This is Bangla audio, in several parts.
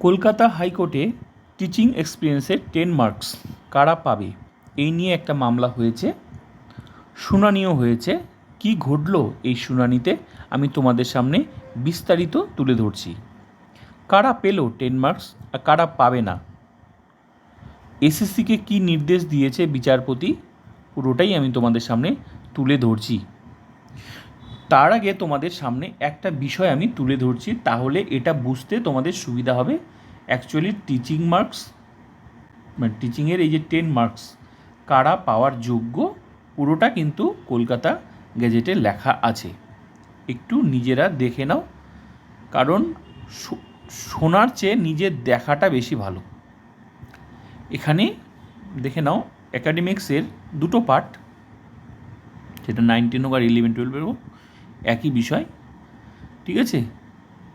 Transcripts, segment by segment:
কলকাতা হাইকোর্টে টিচিং এক্সপিরিয়েন্সের টেন মার্কস। কারা পাবে? এই নিয়ে একটা মামলা হয়েছে, শুনানিও হয়েছে। কি ঘটলো এই শুনানিতে? আমি তোমাদের সামনে বিস্তারিত তুলে ধরছি। কারা পেল টেন মার্কস? আর কারা পাবে না? এসএসসিকে কি নির্দেশ দিয়েছে বিচারপতি? পুরোটাই আমি তোমাদের সামনে তুলে ধরছি। তার আগে তোমাদের সামনে একটা বিষয় আমি তুলে ধরছি, তাহলে এটা বুঝতে তোমাদের সুবিধা হবে। অ্যাকচুয়ালি টিচিং মার্কস মানে টিচিংয়ের এই যে টেন মার্কস কারা পাওয়ার যোগ্য, পুরোটা কিন্তু কলকাতা গেজেটে লেখা আছে। একটু নিজেরা দেখে নাও, কারণ শোনার চেয়ে নিজের দেখাটা বেশি ভালো। এখানে দেখে নাও অ্যাকাডেমিক্সের দুটো পার্ট সেটা নাইনটিন হোক আর ইলেভেন টুয়েলভের হোক। একই বিষয়, ঠিক আছে?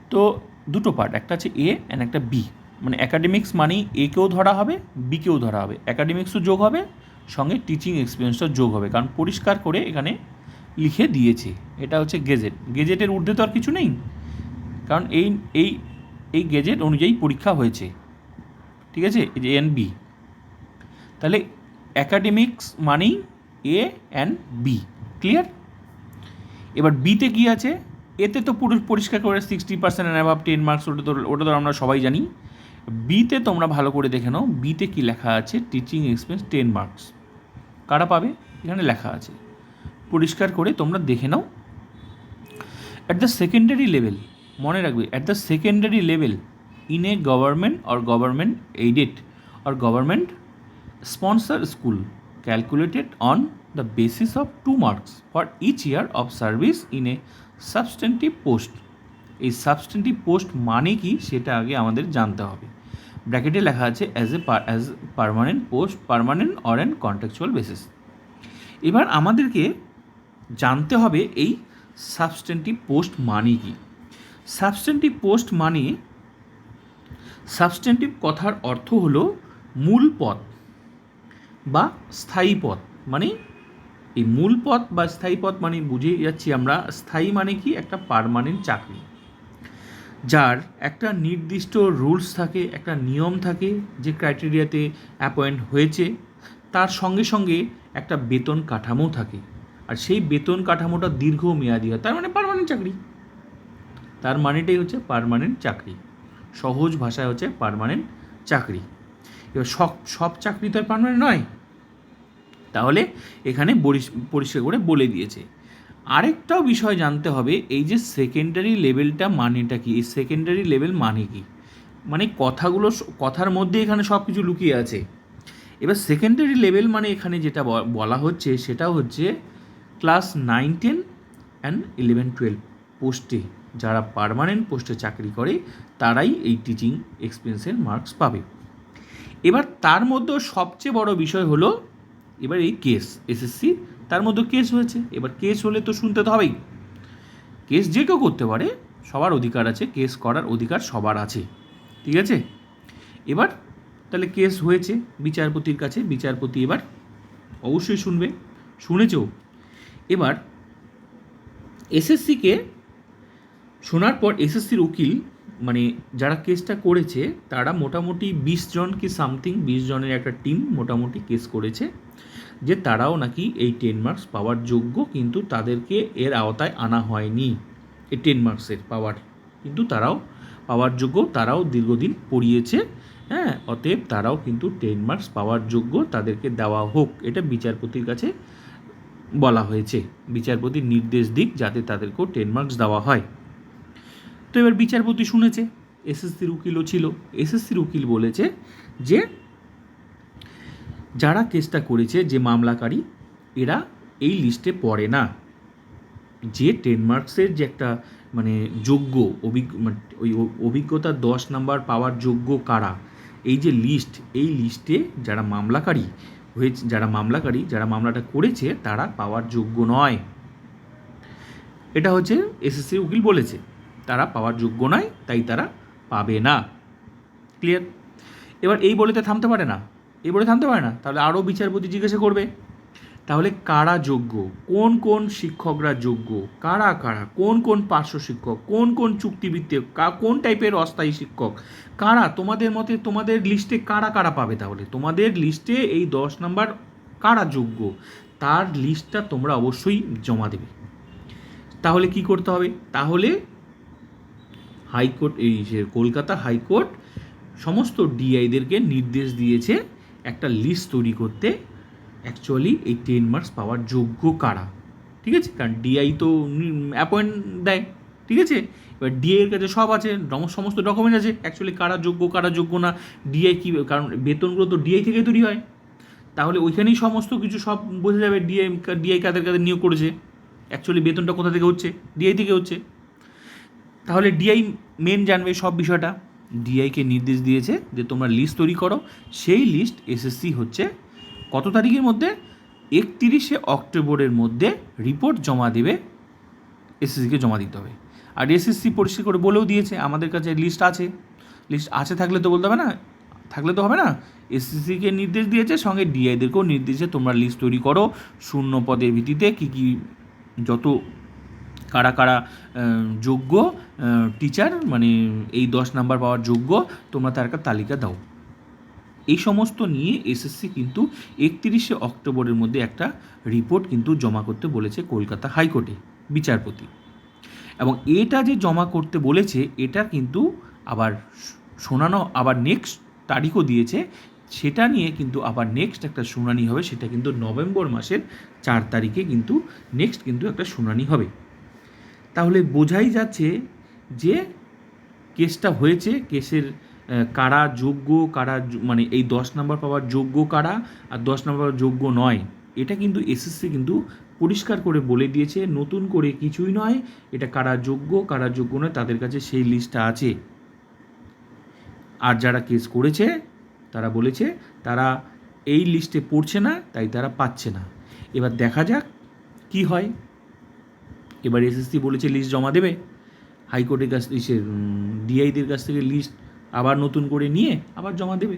তো দুটো পার্ট একটা আছে এ অ্যান্ড একটা বি মানে অ্যাকাডেমিক্স মানেই একেও ধরা হবে বিকেও ধরা হবে। অ্যাকাডেমিক্সও যোগ হবে, সঙ্গে টিচিং এক্সপিরিয়েন্সটাও যোগ হবে। কারণ পরিষ্কার করে এখানে লিখে দিয়েছে। এটা হচ্ছে গেজেট গেজেটের ঊর্ধ্বে তো আর কিছু নেই। কারণ এই এই এই গেজেট অনুযায়ী পরীক্ষা হয়েছে। ঠিক আছে? যে এন বি তাহলে অ্যাকাডেমিক্স মানেই এ অ্যান্ড বি ক্লিয়ার এবার বিতে কী আছে? এতে তো পুরো পরিষ্কার করে sixty percent and above ten marks ওটা তো ওটা তো আমরা সবাই জানি। বিতে তোমরা ভালো করে দেখে নাও বিতে কী লেখা আছে? টিচিং এক্সপিরিয়েন্স টেন মার্কস কারা পাবে? এখানে লেখা আছে। পরিষ্কার করে তোমরা দেখে নাও। অ্যাট দ্য সেকেন্ডারি লেভেল মনে রাখবে at the secondary level in a government or government aided or government sponsor school calculated on the basis of two marks for each year of service in a substantive post. এই সাবস্টেন্টিভ পোস্ট মানে কি? সেটা আগে আমাদের জানতে হবে। ব্র্যাকেটে লেখা আছে as a as permanent post permanent or and contractual basis এবার আমাদেরকে জানতে হবে এই সাবস্টেন্টিভ পোস্ট মানে কি? সাবস্টেন্টিভ পোস্ট মানে সাবস্টেন্টিভ কথার অর্থ হলো মূল পদ বা স্থায়ী পথ মানে এই মূল পথ বা স্থায়ী পথ মানে বুঝে যাচ্ছি আমরা, স্থায়ী মানে কি? একটা পার্মানেন্ট চাকরি। যার একটা নির্দিষ্ট রুলস থাকে, একটা নিয়ম থাকে যে ক্রাইটেরিয়াতে অ্যাপয়েন্ট হয়েছে, তার সঙ্গে সঙ্গে একটা বেতন কাঠামো থাকে। আর সেই বেতন কাঠামোটা দীর্ঘমেয়াদী হয়, তার মানে পারমানেন্ট চাকরি। তার মানেটাই হচ্ছে পারমানেন্ট চাকরি। সহজ ভাষায় হচ্ছে পারমানেন্ট চাকরি। এবার সব সব চাকরি তো আর পার্মানেন্ট নয়। তাহলে এখানে পরিষ্কার করে বলে দিয়েছে। আরেকটাও বিষয় জানতে হবে, এই যে সেকেন্ডারি লেভেলটা মানেটা কি? এই সেকেন্ডারি লেভেল মানে কি? মানে কথাগুলো, কথার মধ্যে এখানে সব কিছু লুকিয়ে আছে। এবার সেকেন্ডারি লেভেল মানে এখানে যেটা বলা হচ্ছে, সেটা হচ্ছে class nine ten and eleven twelve পোস্টে যারা পার্মানেন্ট পোস্টে চাকরি করে, তারাই এই টিচিং এক্সপিরিয়েন্সের মার্কস পাবে। এবার তার মধ্যেও সবচেয়ে বড় বিষয় হলো এবার এই কেস এসএসসি তার মধ্যে কেস হয়েছে। এবার কেস হলে তো শুনতে তো হবেই। কেস যে কেউ করতে পারে, সবার অধিকার আছে কেস করার অধিকার সবার আছে। ঠিক আছে? এবার তাহলে কেস হয়েছে বিচারপতির কাছে, বিচারপতি এবার অবশ্যই শুনবে। শুনেছেও এবার এসএসসিকে শোনার পর এসএসসির উকিল মানে যারা কেসটা করেছে, তারা মোটামুটি বিশ জন কি সামথিং, বিশ জনের একটা টিম মোটামুটি কেস করেছে, যে তারাও নাকি এই টেন মার্কস পাওয়ার যোগ্য, কিন্তু তাদেরকে এর আওতায় আনা হয়নি। এই টেন মার্কসের পাওয়ার। কিন্তু তারাও পাওয়ার যোগ্য, তারাও দীর্ঘদিন পড়িয়েছে হ্যাঁ অতএব তারাও কিন্তু টেন মার্কস পাওয়ার যোগ্য, তাদেরকে দেওয়া হোক, এটা বিচারপতির কাছে বলা হয়েছে। বিচারপতির নির্দেশ দিক যাতে তাদেরকেও টেন মার্কস দেওয়া হয়। তো এবার বিচারপতি শুনেছে, এসএসসির উকিলও ছিল। এসএসসির উকিল বলেছে যে, যারা কেসটা করেছে, যে মামলাকারী, এরা এই লিস্টে পড়ে না। যে টেন মার্কসের যে একটা মানে যোগ্য অভিজ্ঞ মানে ওই অভিজ্ঞতা দশ নাম্বার পাওয়ার যোগ্য কারা, এই যে লিস্ট, এই লিস্টে যারা মামলাকারী হয়েছে, যারা মামলাকারী, যারা মামলাটা করেছে, তারা পাওয়ার যোগ্য নয়। এটা হচ্ছে এসএসসি উকিল বলেছে। তারা পাওয়ার যোগ্য নয়, তাই তারা পাবে না। ক্লিয়ার এবার এই বলেতে থামতে পারে না। এই বলে থামতে পারে না? তাহলে আরও বিচারপতি জিজ্ঞাসা করবে। তাহলে কারা যোগ্য? কোন কোন শিক্ষকরা যোগ্য? কারা কারা? কোন কোন পার্শ্ব শিক্ষক? কোন কোন চুক্তিভিত্তিক কা- কোন টাইপের অস্থায়ী শিক্ষক? কারা? তোমাদের মতে, তোমাদের লিস্টে কারা কারা পাবে তাহলে? তোমাদের লিস্টে এই দশ নাম্বার কারা যোগ্য? তার লিস্টটা তোমরা অবশ্যই জমা দেবে। তাহলে কি করতে হবে? তাহলে হাইকোর্ট, এই যে কলকাতা হাইকোর্ট, সমস্ত ডিআইদেরকে নির্দেশ দিয়েছে একটা লিস্ট তৈরি করতে অ্যাকচুয়ালি এই টেন মার্কস পাওয়ার যোগ্য কারা, ঠিক আছে? কারণ ডিআই তো অ্যাপয়েন্ট দেয়, ঠিক আছে? এবার ডিআইয়ের কাছে সব আছে সমস্ত ডকুমেন্ট আছে অ্যাকচুয়ালি কারা যোগ্য কারা যোগ্য না ডিআই কী, কারণ বেতনগুলো তো ডিআই থেকে তৈরি হয়। তাহলে ওইখানেই সমস্ত কিছু সব বোঝা যাবে ডিআই ডিআই কাদের কাদের নিয়োগ করেছে অ্যাকচুয়ালি বেতনটা কোথা থেকে হচ্ছে? ডিআই থেকে হচ্ছে। তাহলে ডিআই মেন জানবে সব বিষয়টা। ডিআইকে নির্দেশ দিয়েছে যে তোমরা লিস্ট তৈরি করো। সেই লিস্ট এসএসসি হচ্ছে কত তারিখের মধ্যে? একতিরিশে অক্টোবরের মধ্যে রিপোর্ট জমা দেবে এসএসসিকে জমা দিতে হবে। আর এসএসসি পরিষ্কার করে বলেও দিয়েছে, আমাদের কাছে লিস্ট আছে। লিস্ট আছে থাকলে তো বলতে হবে না, থাকলে তো হবে না। এসএসসিকে নির্দেশ দিয়েছে, সঙ্গে ডিআইদেরকেও নির্দেশে তোমরা লিস্ট তৈরি করো। শূন্য পদের ভিত্তিতে কী কী যত কারা কারা যোগ্য টিচার মানে এই দশ নাম্বার পাওয়ার যোগ্য, তোমরা তার একটা তালিকা দাও। এই সমস্ত নিয়ে এসএসসি কিন্তু একতিরিশে অক্টোবরের মধ্যে একটা রিপোর্ট কিন্তু জমা করতে বলেছে কলকাতা হাইকোর্টে, বিচারপতি। এবং এটা যে জমা করতে বলেছে, এটা কিন্তু আবার শোনানো, আবার নেক্সট তারিখও দিয়েছে, সেটা নিয়ে কিন্তু আবার নেক্সট একটা শুনানি হবে, সেটা কিন্তু নভেম্বর মাসের চার তারিখে কিন্তু নেক্সট কিন্তু একটা শুনানি হবে। তাহলে বোঝাই যাচ্ছে যে কেসটা হয়েছে, কেসের কারা যোগ্য, কারা মানে এই দশ নম্বর পাওয়ার যোগ্য কারা আর দশ নম্বর যোগ্য নয়। এটা কিন্তু এসএসসি কিন্তু পরিষ্কার করে বলে দিয়েছে, নতুন করে কিছুই নয়, এটা কারা যোগ্য কারা যোগ্য নয়, তাদের কাছে সেই লিস্টটা আছে। আর যারা কেস করেছে, তারা বলেছে তারা এই লিস্টে পড়ছে না, তাই তারা পাচ্ছে না। এবার দেখা যাক কি হয়। এবার এসএসসি বলেছে লিস্ট জমা দেবে। হাইকোর্টের কাছ থেকে ডিআইদের কাছ থেকে লিস্ট আবার নতুন করে নিয়ে আবার জমা দেবে।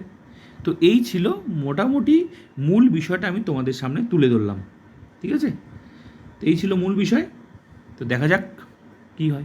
তো এই ছিল মোটামুটি মূল বিষয়টা আমি তোমাদের সামনে তুলে ধরলাম। ঠিক আছে? তো এই ছিল মূল বিষয়। তো দেখা যাক কী হয়।